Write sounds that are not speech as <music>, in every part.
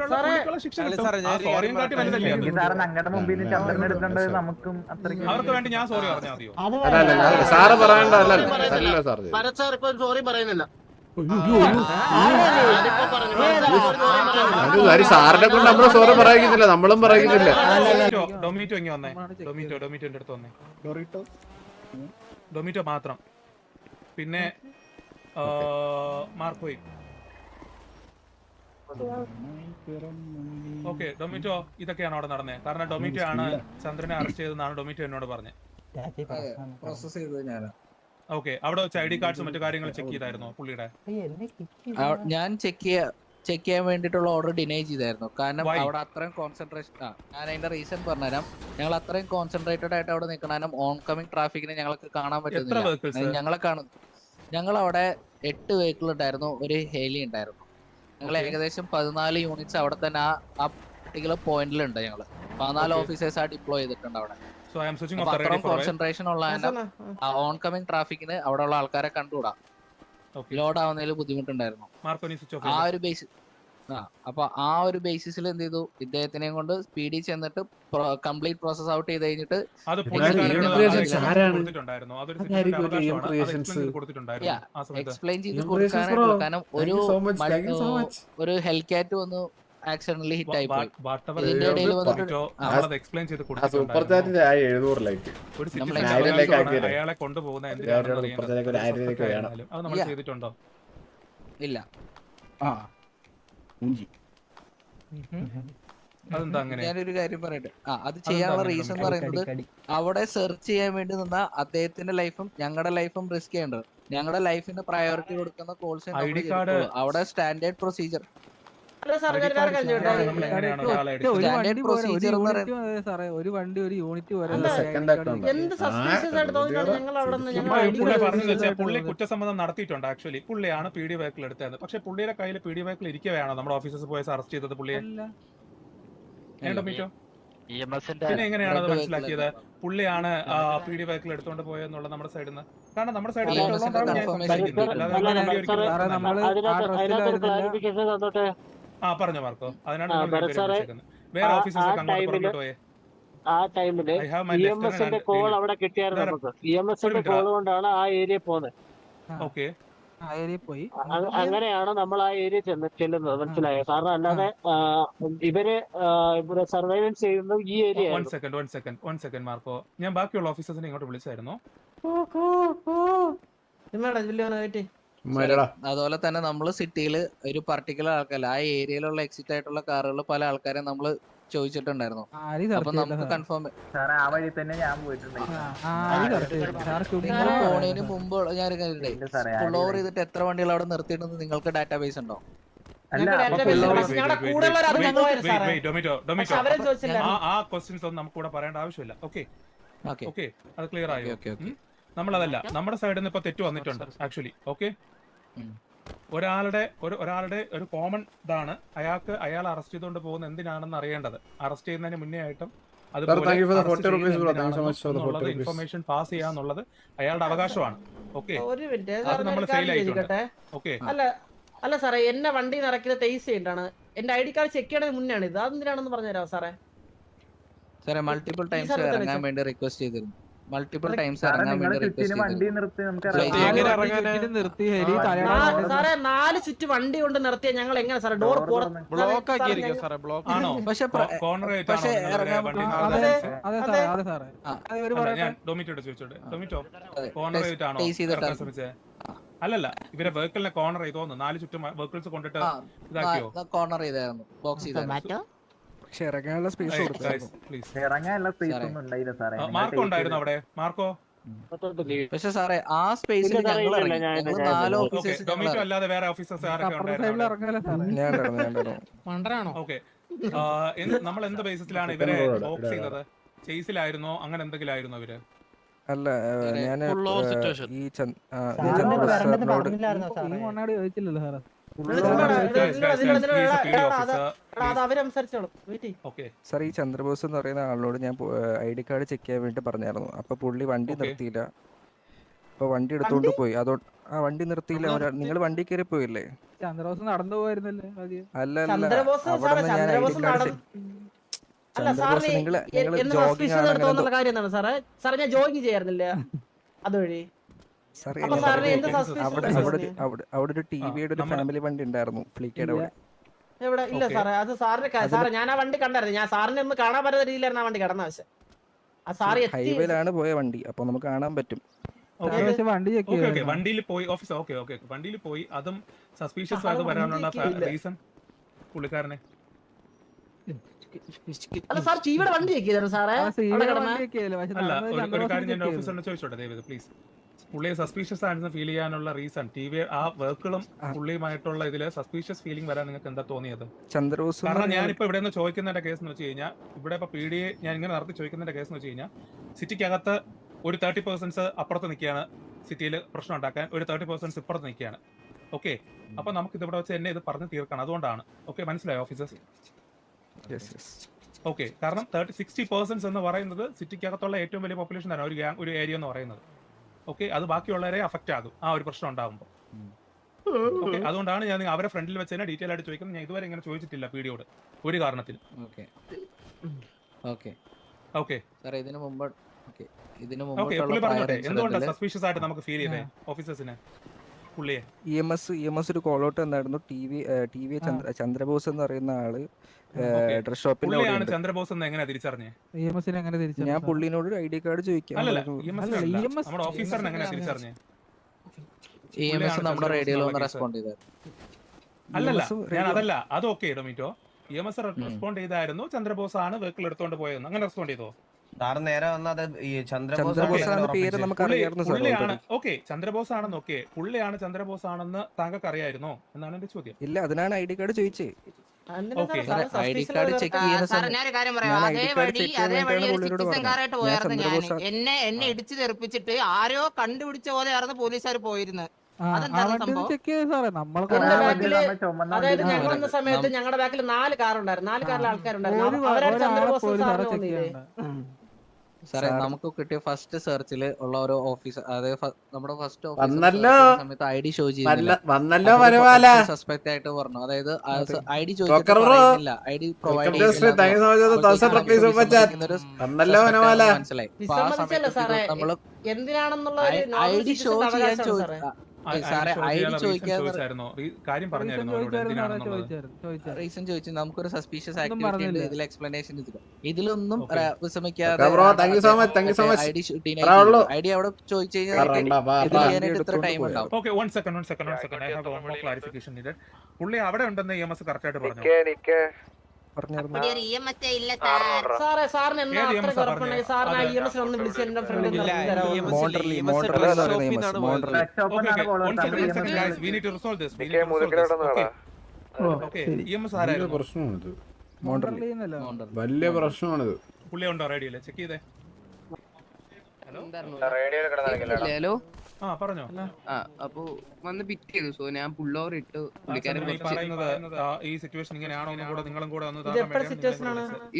അതിനുള്ള ശിക്ഷ മുമ്പിൽ ചന്ദ്രൻ എടുക്കേണ്ടത് നമുക്കും അത്രയ്ക്ക് അവർക്ക് വേണ്ടി ഞാൻ സോറി പറഞ്ഞാൽ മതിയോ? സാറ് പറയണ്ട സാർ ഭരത് സാർ ഇപ്പൊ സോറി പറയുന്നില്ല. സാറിനെ കൊണ്ട് നമ്മൾ സോറി പറയുന്നില്ല നമ്മളും പറയുന്നില്ല. ഡൊമിറ്റോ ഡൊമിറ്റോ ഇങ്ങി വന്നേ? ഡൊമിറ്റോ ഡൊമിറ്റോന്റെ അടുത്ത് വന്നേ. ഡൊമിറ്റോ? മാത്രം. പിന്നെ മാർക്കോയും. ഓക്കെ ഡൊമിറ്റോ ഇതൊക്കെയാണ് അവിടെ നടന്നത് കാരണം ഡൊമിറ്റോ ആണ് ചന്ദ്രനെ അറസ്റ്റ് ചെയ്തെന്നാണ് ഡൊമിറ്റോ എന്നോട് പറഞ്ഞത് ഓക്കെ അവിടെ വെച്ച് ഐ ഡി കാർഡ്സ് മറ്റു കാര്യങ്ങൾ ചെക്ക് ചെയ്തായിരുന്നു പുള്ളിയുടെ? ഞാൻ ചെക്ക് ചെയ്യാ ചെക്ക് ചെയ്യാൻ വേണ്ടിയിട്ടുള്ള ഓർഡർ ഡിനൈ ചെയ്തായിരുന്നു. കാരണം? അവിടെ അത്രയും കോൺസെൻട്രേഷൻ ആ ഞാൻ അതിന്റെ റീസൺ പറഞ്ഞുതരാം. ഞങ്ങൾ അത്രയും കോൺസെൻട്രേറ്റഡ് ആയിട്ട് അവിടെ നിൽക്കണം ഓൺ കമ്മിങ് ട്രാഫിക്കിനെ ഞങ്ങൾക്ക് കാണാൻ പറ്റുന്നില്ല. ഞങ്ങളെ കാണുന്നു ഞങ്ങൾ അവിടെ എട്ട് വെഹിക്കിൾ ഉണ്ടായിരുന്നു ഒരു ഹേലി ഉണ്ടായിരുന്നു. ഞങ്ങൾ ഏകദേശം പതിനാല് യൂണിറ്റ്സ് അവിടെ തന്നെ ആ ആ പർട്ടിക്കുലർ പോയിന്റിലുണ്ട് ഞങ്ങൾ പതിനാല്. ഓഫീസേഴ്സ് ആ ഡിപ്ലോയ് ചെയ്തിട്ടുണ്ട് അവിടെ. So I am switching off the ready അത്രയും കോൺസെൻട്രേഷൻ ഉള്ള ഓൺ കമ്മിങ് ട്രാഫിക്കിന് അവിടെ ഉള്ള ആൾക്കാരെ കണ്ടുകൂടാ. ഓക്കെ ലോഡ് ആവുന്നതിൽ ബുദ്ധിമുട്ടുണ്ടായിരുന്നു. മാർക്കോ നീ സ്വിച്ച് ആ ഒരു ബേസ് ആ അപ്പൊ ആ ഒരു ബേസിസിൽ എന്ത് ചെയ്തു? ഇദ്ദേഹത്തിനെയും കൊണ്ട് സ്പീഡിൽ ചെന്നിട്ട് കംപ്ലീറ്റ് പ്രോസസ് ഔട്ട് ചെയ്ത് കഴിഞ്ഞിട്ട്. ആ. എക്സ്പ്ലെയിൻ ചെയ്ത് കൊടുക്കാനായിട്ടുള്ള bro. കാരണം ഒരു. ഒരു ഹെൽക്കാറ്റ് വന്ന് ആക്സിഡന്റലി ഹിറ്റ് ആയി പോയി ആ, ആ ആ. അയാളെ കൊണ്ടുപോകുന്ന ഒരു എന്തിനാണെന്ന് സൂപ്പർ അതെന്താ അങ്ങനെ? ഞാനൊരു കാര്യം പറയട്ടെ. ആ അത് ചെയ്യാനുള്ള റീസൺ എന്ന് പറയുന്നത് അവിടെ സെർച്ച് ചെയ്യാൻ വേണ്ടി നിന്ന അദ്ദേഹത്തിന്റെ ലൈഫും ഞങ്ങളുടെ ലൈഫും റിസ്ക് ചെയ്യേണ്ടത്. ഞങ്ങളുടെ ലൈഫിന് പ്രയോറിറ്റി കൊടുക്കുന്ന കോൾസ് അവിടെ സ്റ്റാൻഡേർഡ് പ്രൊസീജിയർ ഒരു വണ്ടി ഒരു യൂണിറ്റ് പുള്ളി- കുറ്റസമ്മതം നടത്തിയിട്ടുണ്ട് ആക്ച്വലി പുള്ളിയാണ് പി ഡി വൈക്കിൾ എടുത്തത് പക്ഷെ പുള്ളിയുടെ കയ്യിൽ പി ഡി വൈക്കിൾ ഇരിക്കുകയാണോ നമ്മുടെ ഓഫീസേഴ്സ് പോയി അറസ്റ്റ് ചെയ്തത് പുള്ളിയെ? പിന്നെ എങ്ങനെയാണ് അത് മനസ്സിലാക്കിയത്? പുള്ളിയാണ് പി ഡി വൈക്കിൾ എടുത്തോണ്ട് പോയെന്നുള്ള നമ്മുടെ സൈഡിൽ നിന്ന് കാരണം നമ്മുടെ സൈഡിൽ ആ പറഞ്ഞോ മാർക്കോ. അതിനാണ് സാറേ, വേറെ ഓഫീസേഴ്സ് ഒക്കെ അങ്ങോട്ട് ടൈമിൽ പുറകോട്ട് പോയേ. ആ ടൈമിൽ ഇ എം എസിന്റെ കോൾ അവിടെ കിട്ടിയായിരുന്നു നമുക്ക്. ഇ എം എസിന്റെ കോൾ കൊണ്ടാണ് ആ ഏരിയ പോകുന്നത് ഓക്കെ. പോയി. അങ്ങനെയാണ് നമ്മൾ ആ ഏരിയ ചെന്ന് ചെല്ലുന്നത്. മനസ്സിലായോ? കാരണം അല്ലാതെ ഇവർ ഇവിടെ സർവൈലൻസ് ചെയ്യുന്നത് ഈ area one second one second one second Marco. ഞാൻ ബാക്കിയുള്ള ഓഫീസേഴ്സിനെ ഇങ്ങോട്ട് വിളിച്ചായിരുന്നു. അതുപോലെ തന്നെ നമ്മൾ സിറ്റിയിൽ ഒരു പർട്ടിക്കുലർ ആൾക്കാർ ആ ഏരിയയിലുള്ള എക്സിറ്റ് ആയിട്ടുള്ള കാറുകൾ പല ആൾക്കാരെ നമ്മൾ ചോദിച്ചിട്ടുണ്ടായിരുന്നു. അപ്പൊ നമുക്ക് കൺഫേം ആ വഴി തന്നെ ഞാൻ പോയിട്ടുണ്ട്. പോണതിന് മുമ്പ് ഞാൻ ഫുൾ ഓവർ ചെയ്തിട്ട് എത്ര വണ്ടികൾ അവിടെ നിർത്തിയിട്ടുണ്ട് നിങ്ങൾക്ക് ഡാറ്റാബേസ് ഉണ്ടോ? ആ ആ ക്വസ്റ്റ്യൻസ് ഒന്നും നമുക്ക് ഇവിടെ പറയേണ്ട ആവശ്യമില്ല. ഓക്കെ ഓക്കെ അത് ക്ലിയർ ആയി? ഓക്കെ ഓക്കെ ഉം. നമ്മളതല്ല. നമ്മുടെ സൈഡിൽ നിന്ന് ഇപ്പൊ തെറ്റ് വന്നിട്ടുണ്ട് ആക്ച്വലി ഓക്കെ. ഒരാളുടെ ഒരു ഒരാളുടെ ഒരു കോമൺ ഇതാണ്. അയാൾക്ക് അയാൾ അറസ്റ്റ് ചെയ്തുകൊണ്ട് പോകുന്ന എന്തിനാണെന്ന് അറിയേണ്ടത്. അറസ്റ്റ് ചെയ്യുന്നതിന് മുന്നേ ആയിട്ടും thank you for the 40 rupees, bro. Thank you so much for the 40 rupees. Information pass ചെയ്യാന്നുള്ളത് അയാളുടെ അവകാശമാണ്. ഓക്കെ ഒരു മിനിറ്റ്. അത് നമ്മൾ ആയിട്ടുണ്ട്. ഓക്കെ അല്ല അല്ല സാറേ എന്നെ വണ്ടി നിറയ്ക്കുന്ന തേസ് ചെയ്യണ്ടാണ് എന്റെ ഐ ഡി കാർഡ് ചെക്ക് ചെയ്യണത് ആണ് ഇത്. അതെന്തിനാണെന്ന് പറഞ്ഞുതരാമോ സാറേ? സാറേ മൾട്ടിപ്പിൾ ടൈംസ് ഇറങ്ങാൻ വേണ്ടി റിക്വസ്റ്റ് ചെയ്തിരുന്നു. മൾട്ടിപ്പിൾ ടൈംസ് സാറേ നാല് ചുറ്റ് വണ്ടി കൊണ്ട് നിർത്തിയ ഞങ്ങൾ എങ്ങനെ സാറേ ഡോർ ബ്ലോക്ക് ആക്കിയിരിക്കും സാറേ ബ്ലോക്ക് ആണോ? പക്ഷെ പക്ഷേ. അല്ലല്ല ഇവരെ വെഹിക്കിളിനെ കോർണർ ചെയ്തോന്ന് നാല് ചുറ്റും വെഹിക്കിൾസ് കൊണ്ടിട്ട് ഇതാക്കിയോ? കോർണർ ചെയ്തായിരുന്നു. ബോക്സ് ചെയ്തായിരുന്നു. പക്ഷെ ഇറങ്ങാനുള്ള സ്പേസ് കൊടുത്തു പ്ലീസ് ഇറങ്ങാനുള്ള സ്പേസ് ഒന്നും ഉണ്ടായില്ല സാറേ മാർക്കോ ഉണ്ടായിരുന്നു അവിടെ മാർക്കോ പക്ഷെ സാറേ ആ സ്പേസിൽ നാല് ഓഫീസേഴ്സ് ഡൊമിറ്റോ അല്ലാതെ വേറെ ഓഫീസേഴ്സ് ഉണ്ടായിരുന്നു ഓക്കെ നമ്മൾ എന്ത് ബേസിസിലാണ് ഇവരെ ബോക്സ് ചെയ്തത് ചേസിലായിരുന്നോ അങ്ങനെ എന്തെങ്കിലും ആയിരുന്നോ ഇവർ അല്ല ഞാൻ. ഈ ചന്ദ് ഈ സാറിന് ചന്ദ്രബോസ് വരണ്ടെന്ന് സാറിനോട് ഈ സാറേ മണ്ണാടി ചോദിച്ചില്ലല്ലോ സാറേ സാർ ഈ ചന്ദ്രബോസ് എന്ന് പറയുന്ന ആളിനോട് ഞാൻ ഐ ഡി കാർഡ് ചെക്ക് ചെയ്യാൻ വേണ്ടി പറഞ്ഞായിരുന്നു. അപ്പൊ പുള്ളി വണ്ടി നിർത്തിയില്ല. അപ്പൊ വണ്ടി എടുത്തോണ്ട് പോയി. അതോട് ആ വണ്ടി നിർത്തിയില്ല. നിങ്ങൾ വണ്ടി കയറി പോയില്ലേ? ചന്ദ്രബോസ് നടന്നു പോയിരുന്നല്ലേ അല്ല അല്ല അവിടെ ഞാൻ I D card Chandrabose jogging ചെയ്യാറില്ലേ ആണ് നിർത്തുമെന്നുള്ള അങ്ങനെ സാറേ? സാറേ ഞാൻ ജോയിങ് ചെയ്യാറുന്നില്ല അതുവഴി. സാറേ അവിടെ അവിടെ ഒരു- അവിടെ ഒരു ടി വിയുടെ ഒരു ഫാമിലി വണ്ടി ഉണ്ടായിരുന്നു ഫ്ലീക്കയുടെ അവിടെ. എവിടെ? ഇല്ല. സാറേ അത് സാറിന് സാറേ ഞാൻ ആ വണ്ടി കണ്ടായിരുന്നു. ഞാൻ സാറിനെ ഒന്ന് കാണാൻ പറ്റുന്ന രീതിയിലായിരുന്നു ആ വണ്ടി കിടന്ന പക്ഷെ. ആ സാറ് ഹൈവേയിലാണ് പോയ വണ്ടി അപ്പൊ നമുക്ക് കാണാൻ പറ്റും. വണ്ടിയിൽ പോയി ഓഫീസ് ഓക്കെ ഓക്കെ വണ്ടിയിൽ പോയി അതും സസ്പീഷ്യസ് ആയത് വരാനുള്ള. റീസൺ പുള്ളിക്കാരനെ. അല്ല സാർ ടിവിയുടെ വണ്ടി സാറേ? അല്ല ഒരു- കാര്യം ഞാൻ ഓഫീസറിനെ ചോദിച്ചോട്ടെ ദയവ് പ്ലീസ് പുള്ളിയെ സസ്പീഷ്യസ് ആണെന്ന് ഫീൽ ചെയ്യാനുള്ള റീസൺ ടി വി ആ വർക്കുകളും. പുള്ളിയുമായിട്ടുള്ള ഇതിൽ സസ്പീഷ്യസ് ഫീലിംഗ് വരാൻ നിങ്ങൾക്ക് എന്താ തോന്നിയത്? ചന്ദ്രബോസ് കാരണം ഞാനിപ്പോ ഇവിടെ നിന്ന് ചോദിക്കുന്നതിന്റെ കേസ് എന്ന് വെച്ച് കഴിഞ്ഞാൽ ഇവിടെ ഇപ്പൊ പി ഡി ഞാൻ ഇങ്ങനെ നടത്തി ചോദിക്കുന്നതിന്റെ കേസ് എന്ന് വെച്ച് കഴിഞ്ഞാൽ സിറ്റിക്കകത്ത് ഒരു തേർട്ടി പെർസെന്റ്സ് അപ്പുറത്ത് നിൽക്കുകയാണ് സിറ്റിയിൽ പ്രശ്നം ഉണ്ടാക്കാൻ. ഒരു തേർട്ടി പെർസെന്റ്സ് ഇപ്പുറത്ത് നിൽക്കുകയാണ്. ഓക്കെ അപ്പൊ നമുക്ക് ഇതിവിടെ വെച്ച് എന്നെ ഇത് പറഞ്ഞു തീർക്കണം. അതുകൊണ്ടാണ്. ഓക്കെ മനസ്സിലായോ ഓഫീസേഴ്സ്. ഓക്കെ കാരണം തേർട്ടി സിക്സ്റ്റി പെർസെന്റ്സ് എന്ന് പറയുന്നത് സിറ്റിക്കകത്തുള്ള ഏറ്റവും വലിയ പോപ്പുലേഷൻ ആണ് ഒരു ഒരു ഏരിയ എന്ന് പറയുന്നത്. ഓക്കെ അത് ബാക്കിയുള്ളവരെ അഫക്റ്റ് ആകും. ആ ഒരു പ്രശ്നം ഉണ്ടാകുമ്പോൾ ഓക്കെ അതുകൊണ്ടാണ് ഞാൻ അവരെ ഫ്രണ്ടിൽ വെച്ച് തന്നെ ഡീറ്റെയിൽ ആയിട്ട് ചോദിക്കുന്നത്. ഞാൻ ഇതുവരെ ഇങ്ങനെ ചോദിച്ചിട്ടില്ല പീഡിയോട് ഒരു കാരണത്തിൽ ഓക്കെ. ഓക്കെ. ഓക്കെ. സാറേ ഇതിനു മുമ്പ് ഓക്കെ. ഇതിനു മുമ്പ് എന്തുകൊണ്ടാണ് സസ്പീഷ്യസ് ആയിട്ട് നമുക്ക് ഫീൽ ചെയ്തേ ഓഫീസേഴ്സിനെ E M S E M S ഒരു കോളോട്ട് ഔട്ട് എന്തായിരുന്നു T V T V Chandrabose എന്ന് പറയുന്ന ആൾ. ഡ്രസ് ഷോപ്പിന്റെ അവിടെ പുള്ളിയാണ് ചന്ദ്രബോസ് എന്ന് എങ്ങനെയാ തിരിച്ചറിഞ്ഞേ ഇ എം എസിനെ എങ്ങനെ തിരിച്ചു ഞാൻ പുള്ളിനോട് ഐ ഡി കാർഡ് ചോദിക്കാം ഓഫീസറിനെ എങ്ങനെ തിരിച്ചറിഞ്ഞേ ഇ എം എസ് പുള്ളിയാണ് നമ്മുടെ ചന്ദ്രബോസ് റേഡിയോയിൽ റെസ്പോണ്ട് ചെയ്തത് അല്ലല്ല ഞാൻ അതല്ല അത് ഓക്കെ ഡൊമിറ്റോ ഇ എം എസ് റെസ്പോണ്ട് ചെയ്തായിരുന്നു ചന്ദ്രബോസ് ആണ് വെഹിക്കിൾ എടുത്തോണ്ട് പോയതെന്ന് അങ്ങനെ റെസ്പോണ്ട് ചെയ്തോ സാറ് നേരെ വന്നത് ചന്ദ്രബോസ് ചന്ദ്രബോസ് ആണെന്ന് ഓക്കെ പുള്ളിയാണ് ചന്ദ്രബോസ് ആണെന്ന് താങ്കൾക്ക് അറിയായിരുന്നോ എന്നാണ് എന്റെ ചോദ്യം. ഇല്ല അതിനാണ് ഐ ഡി കാർഡ് ചോദിച്ചേ. കാർഡ് ആ, ചെയ്യുന്ന എന്നെ എന്നെ ഇടിച്ചു തെറിപ്പിച്ചിട്ട് ആരോ കണ്ടുപിടിച്ച പോലെയായിരുന്നു പോലീസുകാർ പോയിരുന്നത്? ചെക്ക് അതായത് ഞങ്ങൾ വന്ന സമയത്ത് ഞങ്ങളുടെ ബാക്കിൽ നാല് കാറുണ്ടായിരുന്നു. നാല് കാറിലെ ആൾക്കാരുണ്ടായിരുന്നു. അവരാണ് ചന്ദ്രബോസ് പോലും ചെക്ക് ചെയ്യണ്ട? സാറേ നമുക്ക് കിട്ടിയ ഫസ്റ്റ് സെർച്ചിൽ ഉള്ള ഒരു ഓഫീസർ അതായത് നമ്മുടെ ഫസ്റ്റ് വന്നല്ലോ. സമയത്ത് ഐ ഡി ഷോ ചെയ്തില്ല. ചെയ്യുന്നില്ല വന്നല്ലോ വരവാല. സസ്പെക്ട് ആയിട്ട് പറഞ്ഞു അതായത് അതെ. I D. പറയുന്നില്ല. ഐ ഡി പ്രൊവൈഡ് മനസ്സിലായി. നമ്മൾ ഒരു ഐ ഡി ഷോ ചെയ്യാൻ ചോദിച്ചു കാര്യം പറഞ്ഞായിരുന്നു റീസൺ ചോദിച്ചു. നമുക്കൊരു സസ്പീഷ്യസ് ആക്ടിവിറ്റി. ഇതിൽ എക്സ്പ്ലനേഷൻ ഇതിലൊന്നും. ഐ ഡി അവിടെ ചോദിച്ചു കഴിഞ്ഞാൽ പറണ്ട, വാ, ഇത് വാ. ചെയ്യാനായിട്ട് ഇത്ര ടൈം പോയോ? ഉണ്ടാവും. One second one second one second I have one more needed പുള്ളി അവിടെ ഉണ്ടെന്ന് ഇ എം എസ് കറക്റ്റ് ആയിട്ട് പറഞ്ഞു? സാറേ ഒന്ന് ഫ്രണ്ട് വലിയ പ്രശ്നമാണിത്. പുള്ളിയുണ്ടോ റേഡിയോ ചെക്ക് ചെയ്തേ. Hello hello? ആ പറഞ്ഞോ. ആ അപ്പൊ വന്ന് പിറ്റ് ചെയ്തു. സോ ഞാൻ പുള്ളോവർ ഇട്ട്. ഈ സിറ്റുവേഷൻ ഇങ്ങനെയാണോ കൂടെ നിങ്ങളും കൂടെ ഒന്ന്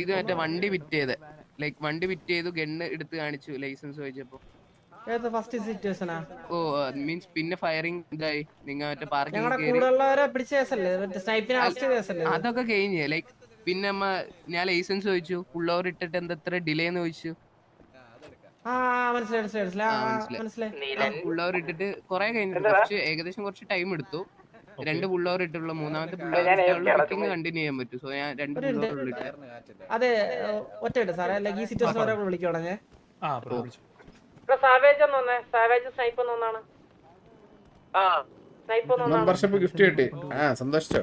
ഇത് മറ്റേ വണ്ടി പിറ്റ് ചെയ്ത്. ലൈക് വണ്ടി പിറ്റ് ചെയ്തു ഗണ്ണ് എടുത്ത് കാണിച്ചു ലൈസൻസ് ചോദിച്ചപ്പോ. ഏത് ഫസ്റ്റ് സിറ്റുവേഷനാ ഓ മീൻസ് പിന്നെ ഫയറിംഗ് ഇതായി. നിങ്ങ മറ്റേ പാർക്കിംഗ്? അതൊക്കെ കഴിഞ്ഞേ. ലൈക് പിന്നെ അമ്മ ഞാൻ ലൈസൻസ് ചോദിച്ചു. പുള്ളവർ ഇട്ടിട്ട് എന്താ ഡിലേ എന്ന് ചോദിച്ചു. പുള്ളോവർ ഇട്ടിട്ട് കുറെ കഴിഞ്ഞിട്ട് കുറച്ച് ഏകദേശം കുറച്ച് ടൈം എടുത്തു. രണ്ട് പുള്ളവർ ഇട്ടുള്ള മൂന്നാമത്തെ പുള്ളോവർ കണ്ടിന്യൂ ചെയ്യാൻ പറ്റും. സോ ഞാൻ രണ്ട്. പുള്ളോവർ അതെ ഒറ്റ സാറേ. ഈ സിറ്റുവേഷൻ ഞാൻ സാവേജ് സാവേജ് സ്നൈപ്പ് ആ. ഒന്നാണ് മെമ്പർഷിപ്പ് ഗിഫ്റ്റ് കിട്ടി. ആ സന്തോഷിച്ചോ?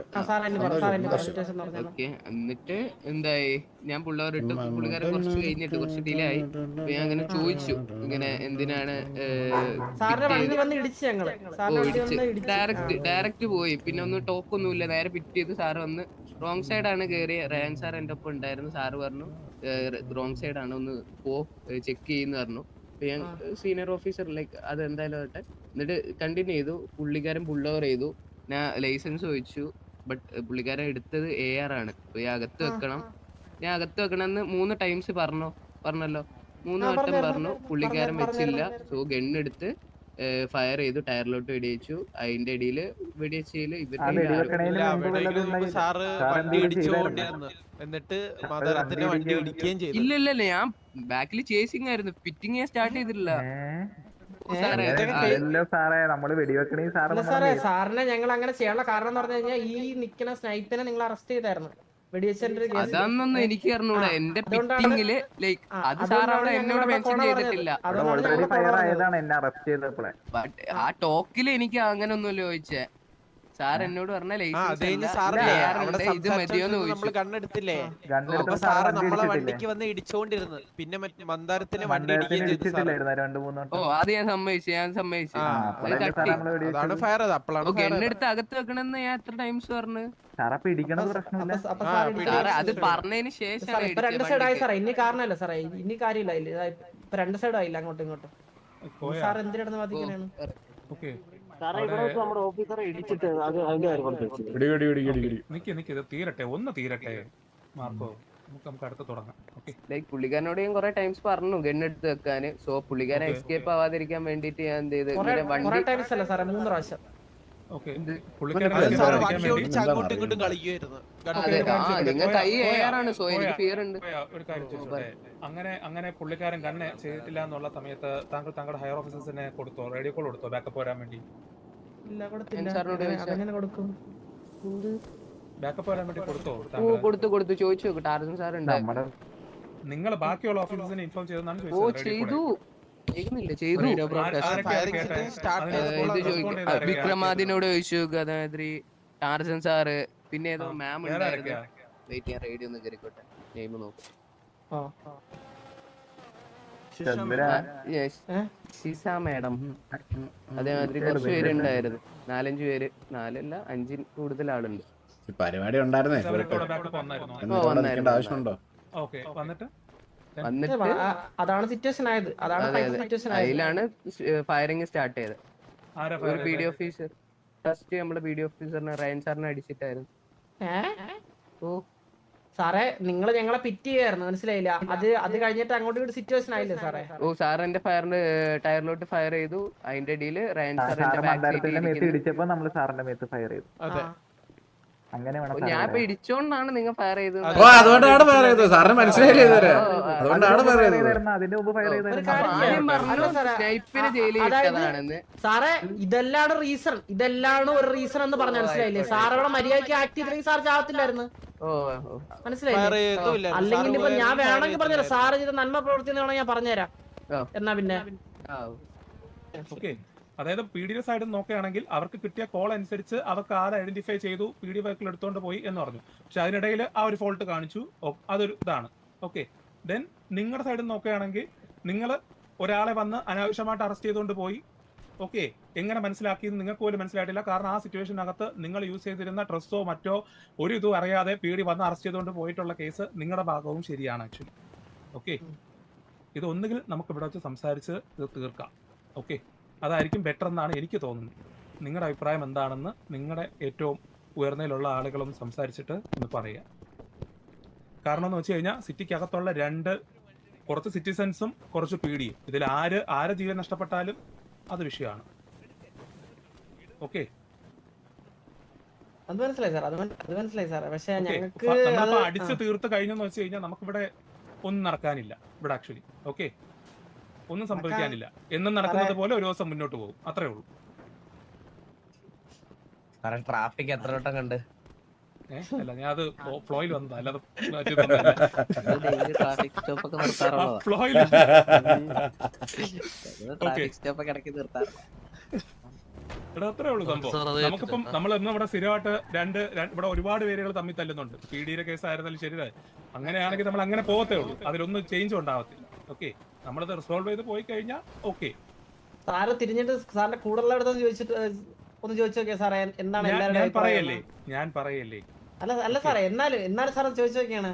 എന്നിട്ട് എന്തായി? ഞാൻ പുള്ളവരിട്ട് ഇട്ട്. പുള്ളിക്കാരൻ കുറച്ച് കഴിഞ്ഞിട്ട് കുറച്ച് ഡിലേ ആയി ഞാൻ അങ്ങനെ ചോദിച്ചു. ഇങ്ങനെ എന്തിനാണ് ഡയറക്റ്റ് ഡയറക്റ്റ് പോയി. പിന്നെ ഒന്നും ടോക്ക് ഒന്നുമില്ല നേരെ പിറ്റ് ചെയ്ത് സാറ് വന്ന് റോങ് സൈഡ് ആണ് കയറി റയാൻ സാർ എന്റെ ഒപ്പം ഉണ്ടായിരുന്നു. സാറ് പറഞ്ഞു റോങ് സൈഡ് ആണ് ഒന്ന് പോ ചെക്ക് ചെയ്യുന്ന പറഞ്ഞു. ഞാൻ സീനിയർ ഓഫീസർ ലൈക്ക് അത് എന്തായാലും ആവട്ടെ എന്നിട്ട് കണ്ടിന്യൂ ചെയ്തു. പുള്ളിക്കാരൻ പുള്ളോവർ ചെയ്തു. ഞാൻ ലൈസൻസ് ചോദിച്ചു. ബട്ട് പുള്ളിക്കാരൻ എടുത്തത് എ ആർ ആണ്. അപ്പൊ ഈ അകത്ത് വെക്കണം. ഞാൻ അകത്ത് വെക്കണമെന്ന് മൂന്ന് ടൈംസ് പറഞ്ഞോ. പറഞ്ഞല്ലോ. മൂന്ന് വട്ടം പറഞ്ഞു. പുള്ളിക്കാരൻ വെച്ചില്ല. സോ ഗണ്ണെടുത്ത് ഫയർ ചെയ്തു. ടയറിലോട്ട് വെടിവെച്ചു. അതിന്റെ ഇടയിൽ ഇടിച്ചുകൊണ്ടിരുന്നു എന്നിട്ട് മദാരത്തിന്റെ വണ്ടി ഇടിക്കുകയും ചെയ്തു. ഇല്ല ഇല്ല ഇല്ല. ഞാൻ ബാക്കിൽ ചേസിങ് ആയിരുന്നു. പിറ്റിങ് സ്റ്റാർട്ട് ചെയ്തിട്ടില്ല. സാറിനെ ഞങ്ങൾ അങ്ങനെ ചെയ്യാനുള്ള കാരണം എന്ന് പറഞ്ഞു കഴിഞ്ഞാൽ ഈ നിക്കുന്ന സ്നൈപ്പിനെ നിങ്ങൾ അറസ്റ്റ് ചെയ്തായിരുന്നു. അതൊന്നും എനിക്ക് അറിഞ്ഞൂടാ. ആ, എന്റെ പിറ്റിങ്ങിൽ ലൈക്ക് അത് സാർ അവിടെ എന്നോട് മെൻഷൻ ചെയ്തിട്ടില്ല. ഇവിടെ അതുകൊണ്ടാണ് ഫയർ ആയതാണ് എന്നെ അറസ്റ്റ് ചെയ്തപ്പോളെ. ബട്ട് ആ ടോക്കിൽ എനിക്ക് അങ്ങനെ ഒന്നുമില്ല ചോദിച്ചേ. സാർ എന്നോട് പറഞ്ഞ ലൈസൻസ് കണ്ണെടുത്തില്ലേ? സാറ് നമ്മളെ വണ്ടിക്ക് വന്ന് ഇടിച്ചോണ്ടിരുന്നു. പിന്നെ മന്ദാരത്തിന് വണ്ടി ഓ അത് ഞാൻ സമ്മതിച്ചു ഞാൻ സമ്മതിച്ചു. അതാണ് ഫയർ അപ്പോഴാണ് അകത്ത് വെക്കണമെന്ന് ഞാൻ എത്ര ടൈംസ് പറഞ്ഞു? അത് പറഞ്ഞതിന് ശേഷം രണ്ട് സൈഡ് ആയി സാറേ ഇനി കാരണമല്ല സാറേ ഇനി കാര്യമില്ല രണ്ട് സൈഡ് ആയില്ല അങ്ങോട്ടും ഇങ്ങോട്ടും. സാർ എന്തിനാണ് വാദിക്കണേന്ന് തീരട്ടെ ഒന്ന് തീരട്ടെ മാർക്കോ നമുക്ക് അടുത്ത് തുടങ്ങാം ഓക്കെ. ലൈക്ക് പുള്ളിക്കാരനോട് ഞാൻ കുറെ ടൈംസ് പറഞ്ഞു ഗണ്ണെടുത്ത് വെക്കാന്. സോ പുള്ളിക്കാരൻ എസ്കേപ്പ് ആവാതിരിക്കാൻ വേണ്ടിട്ട് ഞാൻ എന്ത് ചെയ്ത് മൂന്ന് പ്രാവശ്യം കുറെ വണ്ടി അങ്ങോട്ടും ഇങ്ങോട്ടും കളിക്കുമായിരുന്നു അങ്ങനെ അങ്ങനെ പുള്ളിക്കാരൻ കണ്ണ് ചെയ്തിട്ടില്ല എന്നുള്ള സമയത്ത് താങ്കൾ താങ്കളുടെ ഹയർ ഓഫീസേഴ്സിനെ കൊടുത്തോ? റേഡിയോ കോൾ കൊടുത്തോ? ബാക്കപ്പ് വരാൻ വേണ്ടി? ബാക്കപ്പ് വരാൻ വേണ്ടി കൊടുത്തോ കൊടുത്തു കൊടുത്തു. ചോദിച്ചു നോക്ക്. ടാർജൻ സാർ ഉണ്ട് നിങ്ങൾ ബാക്കിയുള്ള ഓഫീസേഴ്സിനെ ഇൻഫോം ചെയ്തെന്നാണ് ഓ ചോദിച്ചത്. Radio ചെയ്തു? വിക്രമാദിനോട് ചോദിച്ചു ഗതാഗതി അതേമാതിരി ടാർജൻ സാറ് പിന്നെ ഏതോ മാം ഉണ്ടായിരുന്നു. വെയിറ്റ് ചെയ്യാൻ റേഡിയോ ഒന്ന് കയറിക്കോട്ടെ നെയിം നോക്കും? സിസ മാഡം. അതേമാതിരി കുറച്ച് പേരുണ്ടായിരുന്നു. നാലഞ്ച് പേര്. നാലല്ല അഞ്ചിൽ കൂടുതൽ ആളുണ്ട്. പരിപാടി ഉണ്ടായിരുന്നേ? ആവശ്യമുണ്ടോ? ഓക്കെ വന്നിട്ട്? വന്നിട്ട് അതാണ് സിറ്റുവേഷൻ ആയത്. അതാണ് അതെ, അതെ. അതിലാണ് ഫയറിങ് സ്റ്റാർട്ട് ചെയ്തത്. ആരാ ഒരു പി ഡി ഓഫീസർ ഫസ്റ്റ് നമ്മുടെ പി ഡി ഓഫീസറിനെ റയൻ സാറിനെ അടിച്ചിട്ടായിരുന്നു. ഓ. സാറേ നിങ്ങൾ ഞങ്ങളെ പിറ്റ് ചെയ്യായിരുന്നു മനസ്സിലായില്ല. അത് അത് കഴിഞ്ഞിട്ട് അങ്ങോട്ട് ഇങ്ങോട്ട് സിറ്റുവേഷൻ ആയില്ലേ സാറേ? ഓ സാർ എന്റെ ഫയറിന്റെ ടയറിലോട്ട് ഫയർ ചെയ്തു. അതിന്റെ ഇടയിൽ റയൻ ആ സാർ സാറ് എന്റെ ബാക്ക് സീറ്റിൽ ഇടിച്ചപ്പോ നമ്മൾ സാറിന്റെ മേത്ത് ഫയർ ചെയ്തു. ഇപ്പൊ ഇടിച്ചോണ്ടാണ് നിങ്ങൾ ഫയർ ചെയ്തത്. ഓ അതുകൊണ്ടാണ് ഫയർ ചെയ്തത്. സാറിന് മനസ്സിലായില്ലേ ഇതുവരെ? അതുകൊണ്ടാണ് ഫയർ ചെയ്തത്. അതിന്റെ മുമ്പ് ഫയർ ഒരു കാര്യം പറഞ്ഞു അല്ല സാറേ, ഇതെല്ലാണ് റീസൺ ഇതെല്ലാണ് ഒരു റീസൺ എന്ന് പറഞ്ഞ മനസ്സിലായില്ലേ? സാർ അവിടെ മര്യാദയ്ക്ക് ആക്ട് ചെയ്തില്ലെങ്കിൽ സാർ ചാവത്തില്ലായിരുന്നു. മനസ്സിലായില്ലേ? അല്ലെങ്കിൽ ഇപ്പൊ ഞാൻ വേണമെങ്കിൽ പറഞ്ഞുതരാം. സാറ് ചെയ്ത നന്മ പ്രവർത്തി വേണമെങ്കിൽ ഞാൻ പറഞ്ഞുതരാം. എന്നാ പിന്നെ? ഓക്കെ. അതായത് പി ഡി സൈഡിൽ നോക്കുകയാണെങ്കിൽ അവർക്ക് കിട്ടിയ കോൾ അനുസരിച്ച് അവർക്ക് ആര് ഐഡന്റിഫൈ ചെയ്തു പി ഡി വെഹിക്കിൾ എടുത്തുകൊണ്ട് പോയി എന്ന് പറഞ്ഞു. പക്ഷെ അതിനിടയിൽ ആ ഒരു ഫോൾട്ട് കാണിച്ചു. അതൊരു ഇതാണ്. ഓക്കെ ദെൻ നിങ്ങളുടെ സൈഡിൽ നോക്കുകയാണെങ്കിൽ നിങ്ങൾ ഒരാളെ വന്ന് അനാവശ്യമായിട്ട് അറസ്റ്റ് ചെയ്തുകൊണ്ട് പോയി. ഓക്കെ എങ്ങനെ മനസ്സിലാക്കിയെന്ന് നിങ്ങൾക്ക് പോലും മനസ്സിലായിട്ടില്ല. കാരണം ആ സിറ്റുവേഷനകത്ത് നിങ്ങൾ യൂസ് ചെയ്തിരുന്ന ഡ്രസ്സോ മറ്റോ ഒരു ഇതും അറിയാതെ പി ഡി വന്ന് അറസ്റ്റ് ചെയ്തുകൊണ്ട് പോയിട്ടുള്ള കേസ് നിങ്ങളുടെ ഭാഗവും ശരിയാണ് ആക്ച്വലി ഓക്കെ ഇത് ഒന്നുകിൽ നമുക്ക് ഇവിടെ വെച്ച് സംസാരിച്ച് ഇത് തീർക്കാം. ഓക്കെ അതായിരിക്കും ബെറ്റർ എന്നാണ് എനിക്ക് തോന്നുന്നത്. നിങ്ങളുടെ അഭിപ്രായം എന്താണെന്ന് നിങ്ങളുടെ ഏറ്റവും ഉയർന്നതിലുള്ള ആളുകളും സംസാരിച്ചിട്ട് ഒന്ന് പറയുക. കാരണം എന്ന് വെച്ച് കഴിഞ്ഞാൽ സിറ്റിക്കകത്തുള്ള രണ്ട് കുറച്ച് സിറ്റിസൺസും കുറച്ച് പീഡിയും. ഇതിൽ ആര് ആരെ ജീവൻ നഷ്ടപ്പെട്ടാലും അത് വിഷയമാണ്. ഓക്കെ അത് മനസ്സിലായി സാർ അത് മനസ്സിലായി സാർ പക്ഷെ ഞങ്ങൾക്ക് അടിച്ചു തീർത്ത് കഴിഞ്ഞെന്ന് വെച്ച് കഴിഞ്ഞാൽ നമുക്കിവിടെ ഒന്നും നടക്കാനില്ല. ഇവിടെ ആക്ച്വലി ഓക്കെ ഒന്നും സംഭവിക്കാനില്ല. എന്നും നടക്കുന്നത് പോലെ ഒരു ദിവസം മുന്നോട്ട് പോകും. അത്രേ ഉള്ളൂ. ട്രാഫിക് എത്ര വട്ടം കണ്ട്? അല്ല ഞാൻ അത് ഫ്ലോയിൽ വന്നതാ. അല്ലാതെ ട്രാഫിക് സ്റ്റോപ്പ് ഒക്കെ നിർത്താറുള്ളതാ. ഫ്ലോയിൽ. ട്രാഫിക് സ്റ്റോപ്പ് ഒക്കെ ഇടയ്ക്ക് നിർത്താറുള്ള എടാ അത്രേ ഉള്ളൂ സംഭവം. നമുക്കിപ്പം നമ്മൾ ഇന്ന് ഇവിടെ സ്ഥിരമായിട്ട് രണ്ട് രണ്ട് ഇവിടെ ഒരുപാട് പേരുകൾ തമ്മിൽ തല്ലുന്നുണ്ട്. പി ഡിയുടെ കേസ് ആയിരുന്നാലും ശരി അങ്ങനെയാണെങ്കിൽ നമ്മൾ അങ്ങനെ പോകത്തേ ഉള്ളൂ. അതിലൊന്നും ചേഞ്ച് ഉണ്ടാവത്തില്ല. ഓക്കെ നമ്മളത് റിസോൾവ് ചെയ്ത് പോയി കഴിഞ്ഞാൽ ഓക്കെ സാറ് തിരിഞ്ഞിട്ട് സാറിന്റെ കൂടുതലുള്ള അടുത്ത് ചോദിച്ചിട്ട് ഒന്ന് ചോദിച്ചു നോക്കിയാ സാറേ എന്താണ് ഞാൻ പറയല്ലേ ഞാൻ പറയല്ലേ. അല്ല അല്ല സാറേ എന്നാലും എന്നാലും സാറ് ചോദിച്ചു നോക്കിയാണ്.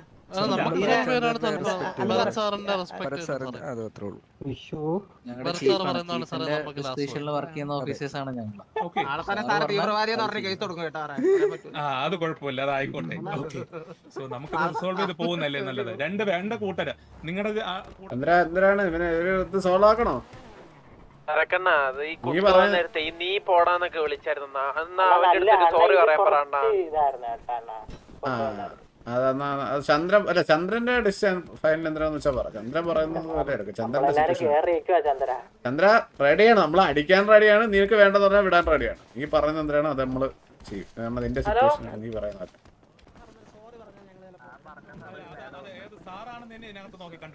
അത് കുഴപ്പമില്ല അത് ആയിക്കോട്ടെ ഓക്കെ. സോ നമുക്ക് സോൾവ് ചെയ്ത് പോകുന്നല്ലേ നല്ലത്? രണ്ട് രണ്ട് കൂട്ടര്. നിങ്ങളുടെ എന്തിനാണ്? ഇവനെ ഒരു ഇത് സോൾവ് ആക്കണോ? അരക്കണ്ണാ അത് ഈ നീ നേരത്തെ നീ പോടാന്നൊക്കെ വിളിച്ചായിരുന്നു. എന്നാ അവന്റെ അടുത്ത് സോറി പറയാൻ പറയണ്ട. ചന്ദ്രൻ അല്ല ചന്ദ്രന്റെ ഡിസിഷൻ ഫൈനൽ എന്താണെന്ന് വെച്ചാ പറ. ചന്ദ്രൻ പറയുന്നത് പോലെ എടുക്കും ചന്ദ്രന്റെ ചന്ദ്ര. റെഡിയാണ് നമ്മൾ അടിക്കാൻ റെഡിയാണ് നിനക്ക് വേണ്ടെന്ന് പറഞ്ഞാൽ വിടാൻ റെഡിയാണ് നീ പറയുന്നത് എന്തിനാണ് അത് നമ്മൾ ചെയ്യും. കാരണം നിന്റെ സിറ്റുവേഷൻ നീ പറയുന്നത് ഏത് സാറാണെന്ന് തന്നെ ഇതിനകത്ത് നോക്കി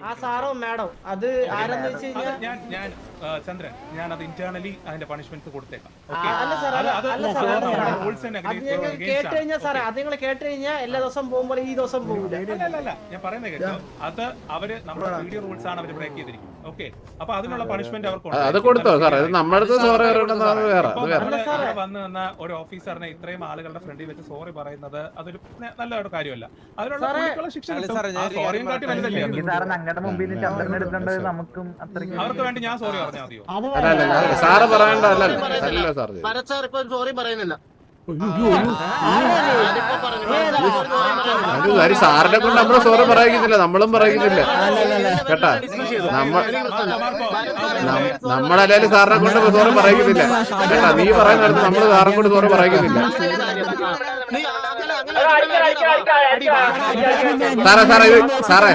ആ സാറോ മാഡം അത് ആരെന്ന് വെച്ച് കഴിഞ്ഞാൽ ഞാൻ ഞാൻ ചന്ദ്രൻ ഞാൻ അത് ഇന്റേണലി അതിന്റെ പണിഷ്മെന്റ് കൊടുത്തേക്കാം. അല്ല സാറേ അത് അത് അല്ല സാർ അത് ഞങ്ങൾ കേട്ട് കഴിഞ്ഞാൽ സാറേ അത് നിങ്ങൾ കേട്ട് കഴിഞ്ഞാൽ എല്ലാ ദിവസം പോകുമ്പോൾ ഈ ദിവസം പോകില്ല അല്ല. ഞാൻ പറയുന്നത് കേട്ടോ. അത് അവർ നമ്മുടെ വീഡിയോ റൂൾസ് ആണ് അവർ ബ്രേക്ക് ചെയ്തിരിക്കുന്നത്. ഓക്കെ അപ്പൊ അതിനുള്ള പണിഷ്മെന്റ് അവർക്ക് അത്. അത് കൊടുത്തോ സാറേ? അത് നമ്മുടെ വന്ന് നിന്ന ഒരു ഓഫീസറിനെ ഇത്രയും ആളുകളുടെ ഫ്രണ്ടിൽ വെച്ച് സോറി പറയുന്നത് അതൊരു നല്ല ഒരു കാര്യമല്ല. അതിനുള്ള ശിക്ഷ സോറിയും കാട്ടി. അവർക്ക് വേണ്ടി ഞാൻ സോറി പറഞ്ഞാൽ മതിയോ? സാറ് പറയണ്ട അല്ല അല്ല. സാർ. ഭരത് സാർ ഇപ്പൊ സോറി പറയുന്നില്ല. സാറിനെ കൊണ്ട് നമ്മളെ സോറി പറയിക്കുന്നില്ല നമ്മളും പറയിക്കുന്നില്ല കേട്ടാ നമ്മ നമ്മളല്ലാലും സാറിനെ കൊണ്ട് സോറി പറയിക്കുന്നില്ല കേട്ടാ നീ പറയുന്നിടത്ത് നമ്മൾ സാറിനെ കൊണ്ട് സോറി പറയിക്കുന്നില്ല സാറേ സാറേ ഇത് സാറേ.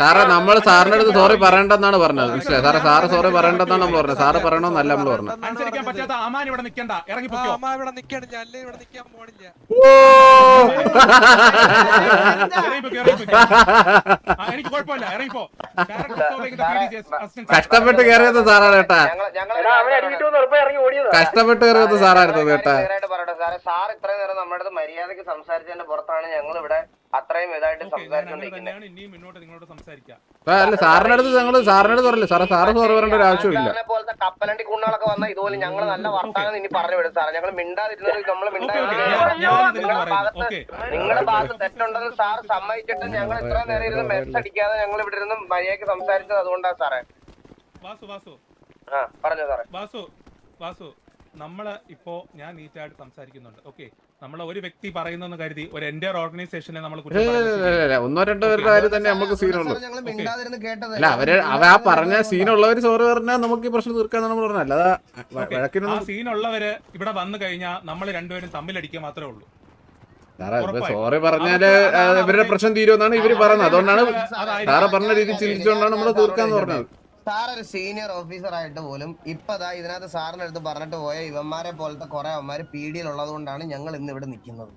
സാറേ നമ്മൾ സാറിന്റെ അടുത്ത് സോറി പറയണ്ടെന്നാണ് പറഞ്ഞത്. മനസ്സിലായി? സാറേ സാറ് സോറി പറയണ്ടെന്നാണ് നമ്മൾ പറഞ്ഞത്. സാറ് പറയണമെന്നല്ല നമ്മൾ പറഞ്ഞത്. അനുസരിക്കാൻ പറ്റാത്ത അമാൻ ഇവിടെ നിൽക്കണ്ട ഇറങ്ങി പൊക്കോ ഇവിടെ ഞാൻ ഇവിടെ നിൽക്കാൻ പോണില്ല. ഇറങ്ങി പൊക്കോ, ഇറങ്ങി പൊക്കോ. ആ, എനിക്ക് കുഴപ്പമില്ല. ഇറങ്ങിപ്പോ. Character following the PD assistant sir. കഷ്ടപ്പെട്ട് കയറിയത് സാറാണ് കേട്ടാ. കഷ്ടപ്പെട്ട് കയറിയത് സാറായിരുന്നു കേട്ടാ. സാറേ സാർ ഇത്രയും നേരം നമ്മുടെ അടുത്ത് മര്യാദയ്ക്ക് സംസാരിച്ചതിന്റെ പുറത്താണ് ഞങ്ങൾ ഇവിടെ അത്രയും ഇതായിട്ട് സംസാരിച്ചോണ്ടിരിക്കുന്നത് തന്നെയാണ് ഇനിയും മുന്നോട്ട് നിങ്ങളോട് സംസാരിക്കാം. ആ, അല്ല സാറിന്റെ അടുത്ത് ഞങ്ങൾ സാറിന്റെ അടുത്ത് പറയില്ല? സാറേ സാറ് സോറി പറയേണ്ട ഒരു ആവശ്യമില്ല പോലത്തെ കപ്പലണ്ടി കുണ്ണുകളൊക്കെ വന്ന ഇതുപോലെ ഞങ്ങൾ നല്ല വർത്താനം ഇനി പറഞ്ഞു വിടും സാറേ. ഞങ്ങൾ മിണ്ടാതിരുന്നത് നമ്മൾ നിങ്ങളുടെ ഭാഗത്ത് ഓക്കെ. നിങ്ങളുടെ ഭാഗത്ത് തെറ്റുണ്ടെന്ന് സാർ സമ്മതിച്ചിട്ട് ഞങ്ങൾ ഇത്ര നേരം ഇരുന്ന് മെസ്സ് അടിക്കാതെ ഞങ്ങൾ ഇവിടെ ഇരുന്ന് മര്യാദയ്ക്ക് സംസാരിച്ചത് അതുകൊണ്ടാണ് സാറേ. വാസു വാസു. ആ പറഞ്ഞോ സാറേ. വാസു വാസു. നമ്മൾ ഇപ്പോ ഞാൻ നീറ്റായിട്ട് സംസാരിക്കുന്നുണ്ട് ഓക്കെ നമ്മൾ ഒരു വ്യക്തി പറയുന്നെന്ന് കരുതി ഒരു എന്റെ ഓർഗനൈസേഷനെ നമ്മൾ ഒന്നോ രണ്ടോ പേരുടെ കാര്യം തന്നെ നമുക്ക് സീനുള്ളൂ അല്ല അവർ അവ ആ പറഞ്ഞ സീനുള്ളവര് സോറി പറഞ്ഞാൽ നമുക്ക് ഈ പ്രശ്നം തീർക്കാന്ന് നമ്മൾ പറഞ്ഞത് അല്ലാതെ വ- ആ വഴക്കിനൊന്നും സീനുള്ളവര് ഇവിടെ വന്നു കഴിഞ്ഞാൽ നമ്മൾ രണ്ടുപേരും തമ്മിലടിക്കുക മാത്രമേ ഉള്ളൂ സാറേ സോറി പറഞ്ഞാൽ ഇവരുടെ പ്രശ്നം തീരുമെന്നാണ് ഇവർ പറയുന്നത് അതുകൊണ്ടാണ് സാറ സാറ് പറഞ്ഞ രീതി ചിന്തിച്ചുകൊണ്ടാണ് നമ്മൾ തീർക്കാന്ന് പറഞ്ഞത് സാർ ഒരു സീനിയർ ഓഫീസർ ആയിട്ട് പോലും ഇപ്പൊ ദാ ഇതിനകത്ത് സാറിന്റെ അടുത്ത് പറഞ്ഞിട്ട് പോയ ഇവന്മാരെ പോലത്തെ കുറെ അവന്മാര് പി കൊണ്ടാണ് ഞങ്ങൾ ഇന്ന് ഇവിടെ നിൽക്കുന്നത്.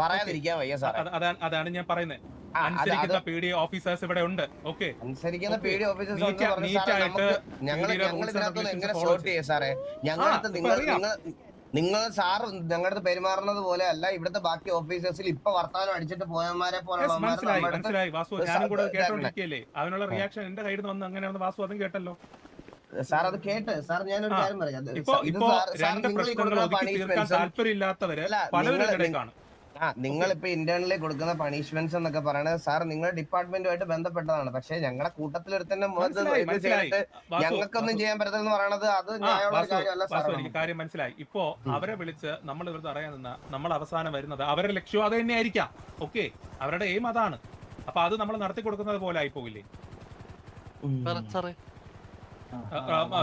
പറയാതിരിക്കാൻ വയ്യ സാറേ. അത് അതാണ് ഞാൻ പറയുന്നത് അനുസരിക്കുന്ന പി ഡി ഓഫീസേഴ്സ് ഇവിടെ ഉണ്ട്. ഓക്കെ അനുസരിക്കുന്ന. പി ഡി ഓഫീസേഴ്സ് ഞങ്ങൾ ഞങ്ങൾ PD യുടെ ഞങ്ങൾ rules and ഇതിനകത്ത് എങ്ങനെ സോർട്ട് ചെയ്യാം സാറേ? ഞങ്ങളടുത്ത് നിങ്ങൾ. നിങ്ങൾ സാർ ഞങ്ങളുടെ അടുത്ത് പെരുമാറുന്നത് പോലെ അല്ല ഇവിടുത്തെ ബാക്കി ഓഫീസേഴ്സിൽ ഇപ്പൊ വർത്തമാനം അടിച്ചിട്ട് പോയവന്മാരെ പോലുള്ള പോലുള്ളവന്മാർ മനസ്സിലായി മനസ്സിലായി. വാസു ഞാനും കൂടെ സ- കേട്ടോണ്ടിരിക്കല്ലേ? അവനുള്ള റിയാക്ഷൻ എന്റെ കയ്യിൽ നിന്ന് വന്ന് അങ്ങനെയാണെന്ന് വാസു അതും കേട്ടല്ലോ. സാർ അത് കേട്ട്. സാർ ഞാനൊരു. കാര്യം പറയാം. താല്പര്യമില്ലാത്തവര് കാണും. ആ നിങ്ങൾ ഇപ്പൊ ഇന്റേണലി കൊടുക്കുന്ന പണിഷ്മെന്റ്സ് എന്നൊക്കെ പറയണത് സാർ നിങ്ങളുടെ ഡിപ്പാർട്ട്മെന്റുമായിട്ട് ബന്ധപ്പെട്ടതാണ്. പക്ഷെ ഞങ്ങളുടെ കൂട്ടത്തിൽ ഒരുത്തന്നെ ഞങ്ങൾക്കൊന്നും ചെയ്യാൻ പറ്റത്തില്ലെന്ന് പറയണത് അത് ന്യായമുള്ള കാര്യമല്ല വാസു, സാർ എനിക്ക് കാര്യം മനസ്സിലായി. ഇപ്പോ അവരെ വിളിച്ച് നമ്മൾ ഇവർക്ക് അറിയാൻ നിന്ന നമ്മൾ അവസാനം വരുന്നത് അവരുടെ ലക്ഷ്യം അത് തന്നെ ആയിരിക്കാം ഓക്കെ അവരുടെ എയിം അതാണ്. അപ്പൊ അത് നമ്മൾ നടത്തി കൊടുക്കുന്നത് പോലെ ആയി പോകില്ലേ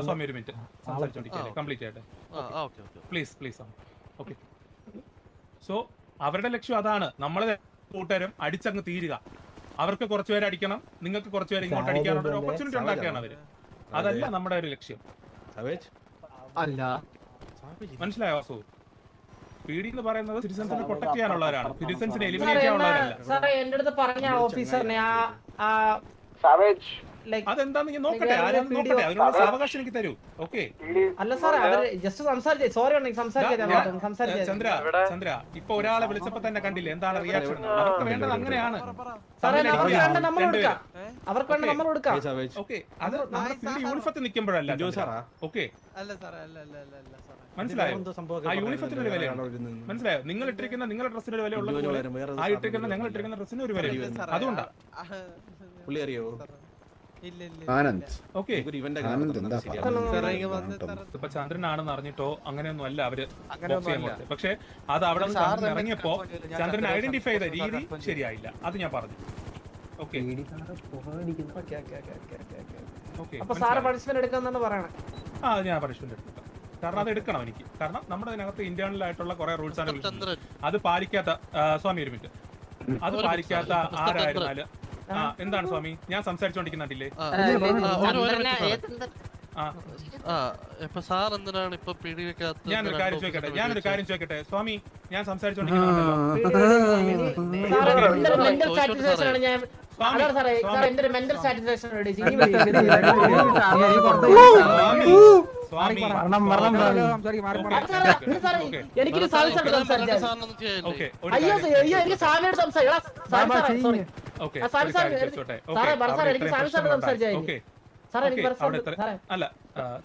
സ്വാമി ഒരു മിനിറ്റ്. സംസാരിച്ചോണ്ടിരിക്കല്ലേ? കംപ്ലീറ്റ് ആയിട്ട്. പ്ലീസ് പ്ലീസ് ഓക്കെ സോ അവരുടെ ലക്ഷ്യം അതാണ്. നമ്മളെ കൂട്ടുകാരും അടിച്ചങ്ങ് തീരുക. അവർക്ക് കുറച്ചുപേരെ അടിക്കണം. നിങ്ങൾക്ക് കുറച്ചുപേരെ ഇങ്ങോട്ട് അടിക്കാനുള്ള ഒരു ഓപ്പർച്യൂണിറ്റി ഉണ്ടാക്കിയാണ് അവർ. അതല്ല നമ്മുടെ ഒരു ലക്ഷ്യം. അല്ല. മനസ്സിലായോ വാസു പി എന്ന് പറയുന്നത് സിറ്റിസൺസിനെ പ്രൊട്ടക്ട് ചെയ്യാനുള്ളവരാണ്. സിറ്റിസൺസിനെ സാറേ എലിമിനേറ്റ് ചെയ്യാനുള്ളവരല്ല. സാറേ എന്റെ അടുത്ത് പറഞ്ഞ ഓഫീസറിനെ ആ അതെന്താന്ന് ഞാൻ നോക്കട്ടെ വേറെ ആരാന്ന് video- നോക്കട്ടെ അതിനുള്ള സാവകാശം എനിക്ക് തരൂ ഓക്കെ അല്ല സാറേ അവർ ജസ്റ്റ് സംസാരിച്ചേ സോറി ഉണ്ടെങ്കിൽ സംസാരിച്ചേ സംസാരിച്ചേ ചന്ദ്ര ചന്ദ്ര ഇപ്പൊ ഒരാളെ വിളിച്ചപ്പോ തന്നെ കണ്ടില്ലേ എന്താണ് റിയാക്ഷൻ അവർക്ക് വേണ്ടത് അങ്ങനെയാണ് സാറേ അവർക്ക്. വേണ്ട നമ്മൾ. കൊടുക്കാം ഓക്കെ അത് നമ്മുടെ യൂണിഫത്തിൽ നിൽക്കുമ്പോഴല്ല ഓക്കെ അല്ല സാറേ അല്ല അല്ല അല്ല അല്ല സാറേ മനസ്സിലായോ ആ യൂണിഫത്തിന് ഒരു മനസ്സിലായോ നിങ്ങൾ ഇട്ടിരിക്കുന്ന നിങ്ങളുടെ ഡ്രസ്സിന് ഒരു വില ഉള്ളത് ആ ഇട്ടിരിക്കുന്ന ഞങ്ങൾ ഇട്ടിരിക്കുന്ന ഡ്രസ്സിന് ഒരു വിലയുണ്ട് അതുകൊണ്ടാ പുള്ളി ഇല്ല ആനന്ദ്. ഓക്കെ ആനന്ദ് എന്താ ഇപ്പൊ ചന്ദ്രനാണെന്ന് അറിഞ്ഞിട്ടോ? അങ്ങനെയൊന്നും അല്ല അവർ. പക്ഷെ അത് അവിടെ ചന്ദ്രൻ ഇറങ്ങിയപ്പോ ചന്ദ്രൻ ഐഡന്റിഫൈ ചെയ്ത രീതി. ശരിയായില്ല. അത് ഞാൻ പറഞ്ഞു. ഓക്കെ ആ ഞാൻ പണിഷ്മെന്റ് എടുക്കാം കാരണം അത് എടുക്കണം എനിക്ക്. കാരണം നമ്മുടെ അതിനകത്ത് ഇന്റേണൽ ആയിട്ടുള്ള കുറെ റൂൾസ് ആണ് അത് പാലിക്കാത്ത സ്വാമി ഒരു മിനിറ്റ്. അത് പാലിക്കാത്ത ആരായിരുന്നാലും ആ എന്താണ് സ്വാമി? ഞാൻ സംസാരിച്ചോണ്ടിരിക്കുന്നില്ലേ ആ. ആ ഇപ്പൊ സാർ എന്തിനാണ് ഇപ്പൊ പിടിവെക്കാത്ത ഞാനൊരു കാര്യം ചോദിക്കട്ടെ ഞാനൊരു കാര്യം ചോദിക്കട്ടെ. സ്വാമി ഞാൻ സംസാരിച്ചോണ്ടിരിക്കുന്നുണ്ടല്ലോ ഞാൻ സ്വാമി, സ്വാമി. സ്വാമി എനിക്കൊരു സാറിനൊന്നും ഓക്കെ അയ്യോ അയ്യോ എനിക്ക് സാറിനോട് സംസാരിക്കാം അല്ല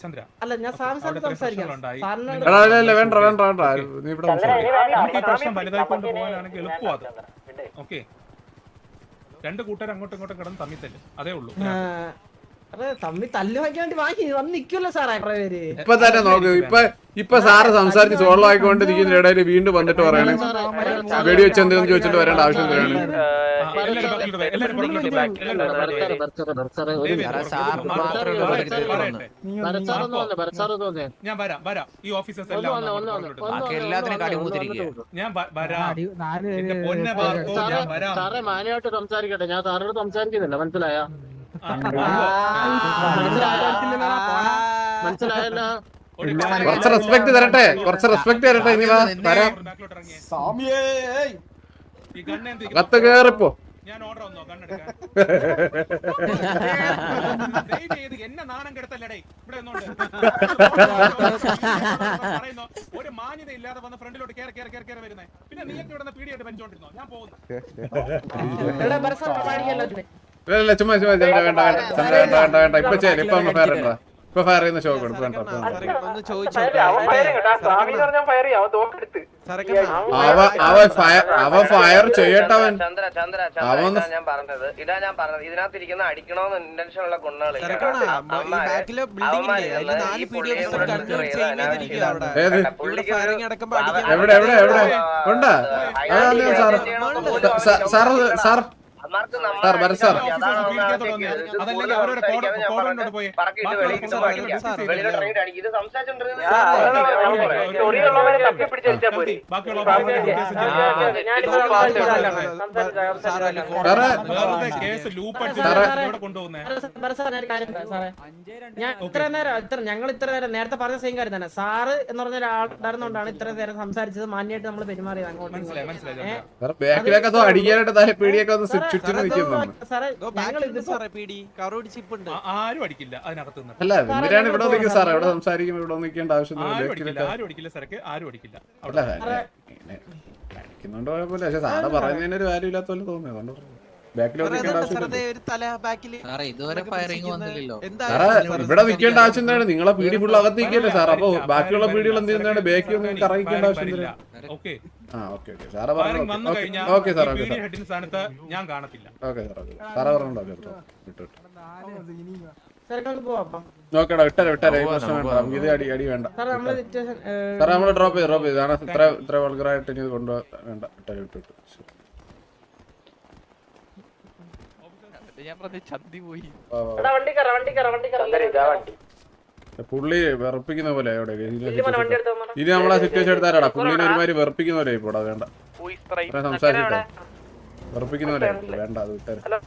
ചന്ദ്ര. അല്ല ഞാൻ സംസാരിക്കാം. വേണ്ട വേണ്ട വേണ്ട. നീ ഇവിടെ സംസാരിക്കും. നമുക്ക് ഈ പ്രശ്നം വലുതായിക്കൊണ്ട് പോകാനാണെങ്കിൽ എളുപ്പം ഓക്കെ രണ്ട് കൂട്ടർ അങ്ങോട്ടും ഇങ്ങോട്ടും കിടന്ന് തമ്മിൽ തല്ലും. അതേ ഉള്ളൂ. അതെ തമ്മി തല്ലു വാങ്ങിക്കാൻ വേണ്ടി വാങ്ങി വന്ന് നിക്കുമല്ലോ സാറേ കുറെ പേര്. ഇപ്പൊ തന്നെ നോക്കൂ ഇപ്പൊ ഇപ്പൊ സാറ് സംസാരിച്ച് സോളോ ആയിക്കൊണ്ട് ഇരിക്കുന്ന ഇടയിൽ വീണ്ടും വന്നിട്ട് പറയണേ. വെടിവെച്ച് എന്തെങ്കിലും ചോദിച്ചിട്ട് വരേണ്ട ആവശ്യം എന്തിനാണ്. ഞാൻ വരാം വരാം ഈ ഓഫീസേഴ്സ് എല്ലാം. ഞാൻ വരാം ഞാൻ വരാം സാറേ സംസാരിക്കട്ടെ ഞാൻ സാറിനോട് സംസാരിക്കുന്നില്ല മനസ്സിലായ മനസ്സിലായല്ലോ? കുറച്ച് റെസ്പെക്ട് തരട്ടെ കുറച്ച് റെസ്പെക്ട് തരട്ടെ ഇനി വാ തരാം? കത്ത് കേറിപ്പോ. ഞാൻ ഓർഡർ വന്നോ കണ്ണെടുക്കാൻ ദയവ് <laughs> ചെയ്ത് എന്നെ നാണം കെടുത്തല്ലേടേ ഇവിടെ നിന്നോണ്ട്. പറയുന്നു, ഒരു മാന്യത ഇല്ലാതെ വന്ന് ഫ്രണ്ടിലോട്ട് കേറി കേറി കേറി കേറി വരുന്നേ. പിന്നെ നീയൊക്കെ ഇവിടെ പീടിയായിട്ട് വലിച്ചോണ്ടിരുന്നോ? ഞാൻ പോകുന്നു. ചുമ്മാ ചുമ്മാ വേണ്ട വേണ്ട വേണ്ട വേണ്ട വേണ്ട ഇപ്പൊ ചെയ്യില്ല ഇപ്പൊ ഫയർ ഇട്ടാ ഇപ്പൊ ഫയർ ചെയ്യുന്ന ഷോ കൊടുക്കും വേണ്ട ഇപ്പൊ വേണ്ട. ഒന്ന് ചോദിച്ചോട്ടെ അവ അവ ഫയർ അവ ഫയർ ചെയ്യട്ടവൻ ചന്ദ്ര ചന്ദ്ര അവൻ ഞാൻ പറഞ്ഞത്. ഇതാ ഞാൻ പറഞ്ഞത്. ഇതിനകത്ത് ഇരിക്കുന്ന അടിക്കണോന്ന് ഇന്റൻഷൻ ഉള്ള അടിക്കാൻ എവിടെ എവിടെ എവിടെ? ഉണ്ടാ സാർ സാർ ഞാൻ ഇത്ര നേരം ഇത്ര ഞങ്ങൾ ഇത്ര നേരം നേരത്തെ പറഞ്ഞ സെയിം കാര്യം തന്നെ. സാറ് എന്ന് പറഞ്ഞ ഒരാളായിരുന്നോണ്ടാണ് ഇത്ര നേരം സംസാരിച്ചത്. മാന്യമായിട്ട് നമ്മൾ പെരുമാറിയത് അങ്ങോട്ട് മനസ്സിലായി മനസ്സിലായി ഒന്ന് ബാക്കിൽ ആരും അടിക്കില്ല അതിനകത്ത് നിന്ന്. അല്ല ഇവിടെ സംസാരിക്കുമ്പോൾ ഇവിടെ നിൽക്കേണ്ട ആവശ്യം ആരും അടിക്കില്ല ആരും അടിക്കില്ല സരക്ക് അല്ല ഇങ്ങനെ അടിക്കുന്നുണ്ട് കുഴപ്പമില്ല. പക്ഷെ സാറ് പറയുന്നതിന് ഒരു വാല്യൂ ഇല്ലാത്ത പോലെ തോന്നുന്നു അതുകൊണ്ട് ബാക്കിൽ നിൽക്കേണ്ട ആവശ്യമില്ല. ഒരു തല ബാക്കിൽ സാറേ ഇതുവരെ ഫയറിംഗ് വന്നില്ലല്ലോ. സാറേ ഇവിടെ നിൽക്കേണ്ട ആവശ്യം എന്താണ് നിങ്ങളെ പീടി ഫുള്ള് അകത്ത് നിൽക്കല്ലേ സാർ അപ്പൊ ബാക്കിയുള്ള പീടികൾ എന്ത് ചെയ്യുന്നതാണ്? ബാക്കി ഒന്നും നിങ്ങൾക്ക് അറിയിക്കേണ്ട ആവശ്യം ഓക്കെ സാർ ഓക്കെ. ഹെഡിന് സ്ഥാനത്ത് ഞാൻ കാണത്തില്ല. Okay sir okay. സാറ് പറഞ്ഞോ ഓക്കെ വിട്ടു വിട്ടു. സാറേ പോവാം നോക്കടാ വിട്ടരെ വിട്ടരെ ഈ പ്രശ്നം വേണ്ട. നമുക്ക് ഇത് അടി അടി വേണ്ട. സാറേ നമ്മൾ ഡ്രോപ്പ് ചെയ്ത് ഡ്രോപ്പ് ചെയ്ത് കാരണം ഇത്ര ഇത്ര വൾഗറായിട്ട് ഇനി ഇത് കൊണ്ടുപോകാൻ വേണ്ട. വിട്ടരെ വിട്ടു വിട്ടു. ഞാൻ പറഞ്ഞ ചന്തി പോയി. വണ്ടി. എടാ വണ്ടി കയറാം വണ്ടി കയറാം വണ്ടി. പുള്ളി വെറുപ്പിക്കുന്ന പോലെ അവിടെ. ഇനി നമ്മളെ സിറ്റുവേഷൻ എടുത്താലാടാ പുള്ളിനെ ഒരുമാതിരി വെറുപ്പിക്കുന്ന പോലെ ഇപ്പോടാ വേണ്ട. സംസാരിച്ചിട്ടെ. വെറുപ്പിക്കുന്ന പോലെ വേണ്ട അത് വിട്ടരെ.